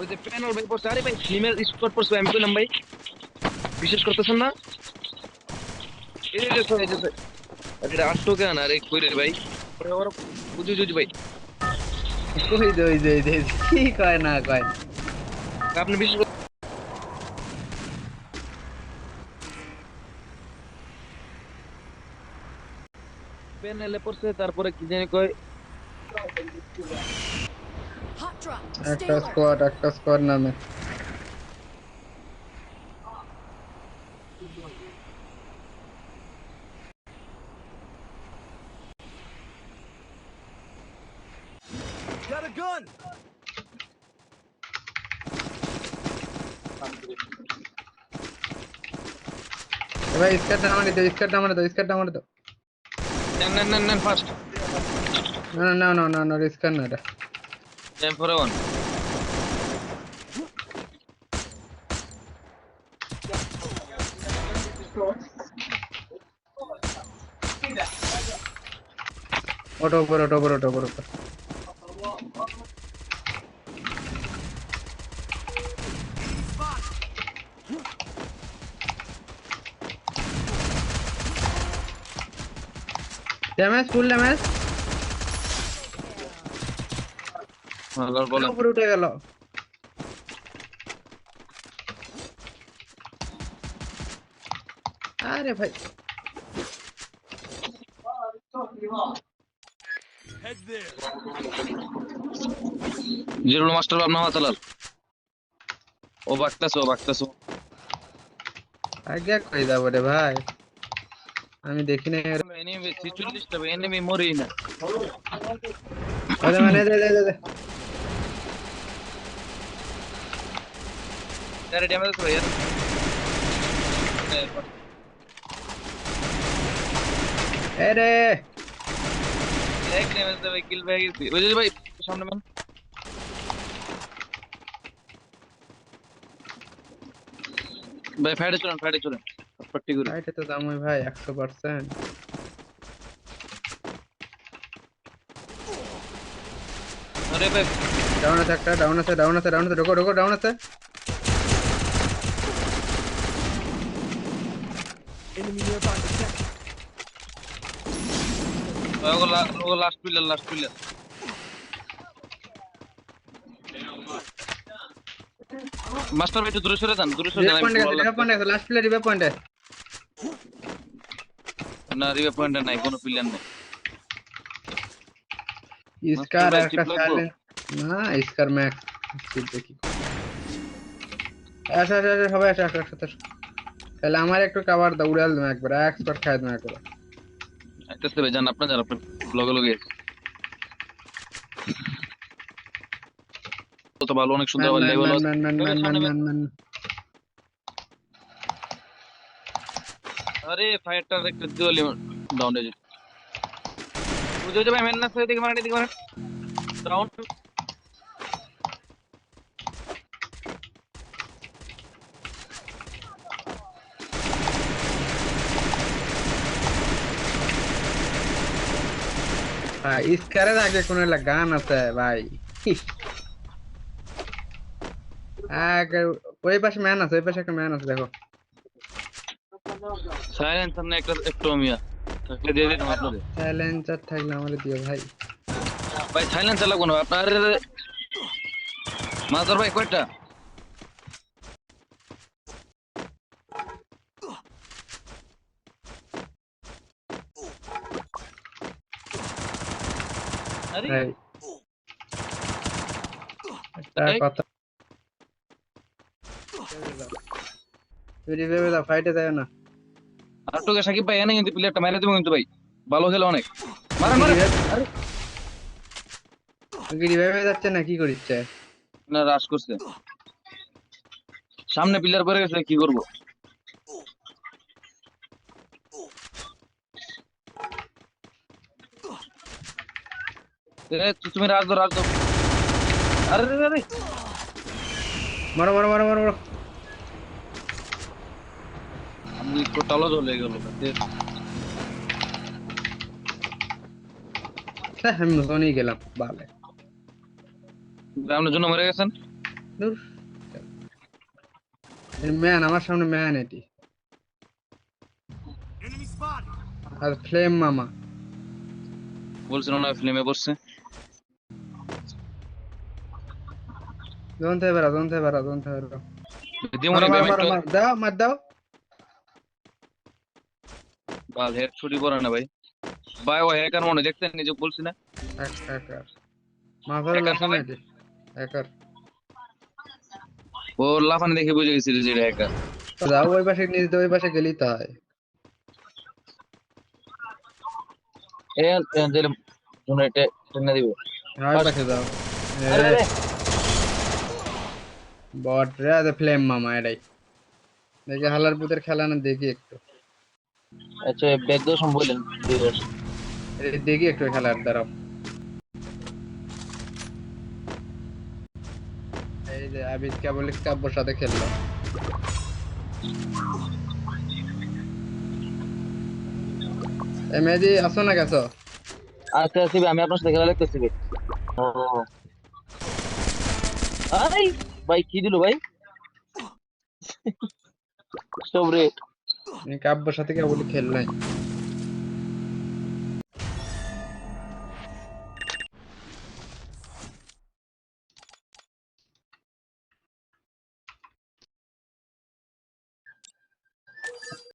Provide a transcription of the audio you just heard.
ওই যে প্যানেল ভাই পড়ছে আরে ভাই ফিমেল স্কোয়াড পড়ছে আমি কইলাম ভাই বিশেষ করতেছেন না? এই যে স্যার এই যে স্যার আরে এটা আটটো কেন আরে কই রে ভাই? ওরে ওরে বুঝি বুঝি ভাই। ওই যে ওই যে যে কি কয় না কয়? আপনি বিশেষ প্যানেলে পড়ছে তারপরে কি জানি কয় একটা alert. স্কোয়াড একটা স্কোয়াড নামে Got a gun! এ ভাই স্কার্ট আমারে দাও স্কার্ট আমারে দাও স্কার্ট আমারে দাও নেন নেন নেন নেন ফার্স্ট না না না না না স্কার্ট না এটা টাইম ফর ওয়ান ওটো উপর ওটো উপর ওটো উপর ওটো ড্যামেজ ফুল ড্যামেজ উপরে উঠে গেল। আরে ভাই. জিরুল মাস্টার বাপ নামা তালাল ও বাকতাছে বাকতাছে আগে কই যাব রে ভাই? আমি দেখি না এনিমি 46 টা এনিমি মরেই না। ওরে মানে দে দে দে, দে আরে ড্যামেজ করে यार আরে এক ড্যামেজ দেবে কিল পেয়ে গেছি ওই যে ভাই সামনে ম্যান ভাই ফাইডে চলেন ফাইডে চলেন পট্টি করে এটা তো দাম ওই ভাই একশো পার্সেন্ট আরে ভাই ডাউন আছে একটা ডাউন আছে ডাউন আছে ডাউন আছে ঢোকো ঢোকো ডাউন আছে Enemy nearby. ও লা- ও last pillar last pillar master ভাই একটু দূরে সরে যান দূরে সরে যান আমি পয়েন্ট আছে রিভাইভ পয়েন্ট আছে লাস্ট প্লে রিভাইভ পয়েন্ট না রিভে পয়েন্ট নাই কোনো পিলার নেই ইস্কার একটা? সাইলেন্ট না ইস্কার ম্যাক্স দেখি আসো আসো সবাই আসো একসাথে। তাহলে আমার একটু কাবার দাও উড়াল দেবো একবার এক্সপার্ট খাই দেবো একবার। আইতেছে ভাই জান আপনার জান আপনার লগে লগে তো ভালো অনেক সুন্দর ম্যান, ভালো level man, man, man, man, man, man, man. আরে ফায়ারটা একটা দিওলি ডাউন হয়ে যায়। বুঝে যাবে মেন না সাইড দিকে মারেন দিকে মারেন ডাউন ইস্কারের আগে কোন একটা গান আছে ভাই আগে ওই পাশে ম্যান আছে ওই পাশে একটা ম্যান আছে দেখো সাইলেন্সার না একটা একটু মিয়া থাকলে দিয়ে দিতাম আপনাদের সাইলেন্সার থাকলে আমাদের দিও ভাই ভাই সাইলেন্সার লাগবো না আপনার মাদার ভাই কয়টা আরে ভাই একটা এই। কথা। তুই রিভাইভে দাও ফাইটে যায় না। আর তোকে সাকিব ভাই এনে কিন্তু প্লেয়ারটা মেরে দেবো কিন্তু ভাই। ভালো খেলে অনেক। যাচ্ছে না? কি করিচ্ছে না রাশ করছে। সামনে পিলার পরে গেছে কি করব? তুমি রাজ দাও রাজ দাও আরে আরে আরে। মারো মারো মারো মারো মারো। আমি টোটালও জ্বলে গেল হ্যাঁ, আমি জোনেই গেলাম ভালো আপনার জন্য মরে গেছেন? ম্যান আমার সামনে ম্যান এটি। আর ফ্লেম মামা। বলছিল না ফিল্মে পড়ছে বেড়া দিও মারো, মনে মারো, ভাই মারো, মারো। দাও মার দাও বাল হেড ছুটি পড়ে না ভাই ভাই ও হ্যাকার মনে দেখতেন নিজে বলছি না এক এক মাথার Hacker লাসা না ভাই? নাকি একার ও লাফানি দেখে বুঝে গেছিল যে হ্যাকার যাও ওই পাশে নিজ ওই পাশে গেলেই তো হয় এ দিলে মনে টেনে দিব হ্যাঁ, পাশে যাও আরে আরে বট রে আরে ফ্লেম মামা এটাই। দেখি হালার পুতের খেলা না দেখি একটু। আচ্ছা ব্যাগ সব বললেন এই দেখি একটু খেলার দাঁড়াও। এই যে আবিদ কেবল কাব্যর সাথে খেললো। মেহেদি আসো না গেছো? আচ্ছা আসিবে আমি আপনার সাথে খেলা দেখতেছি। আই! ভাই কি দিল ভাই? সব রে। কাব্যর সাথে কেবল খেললাই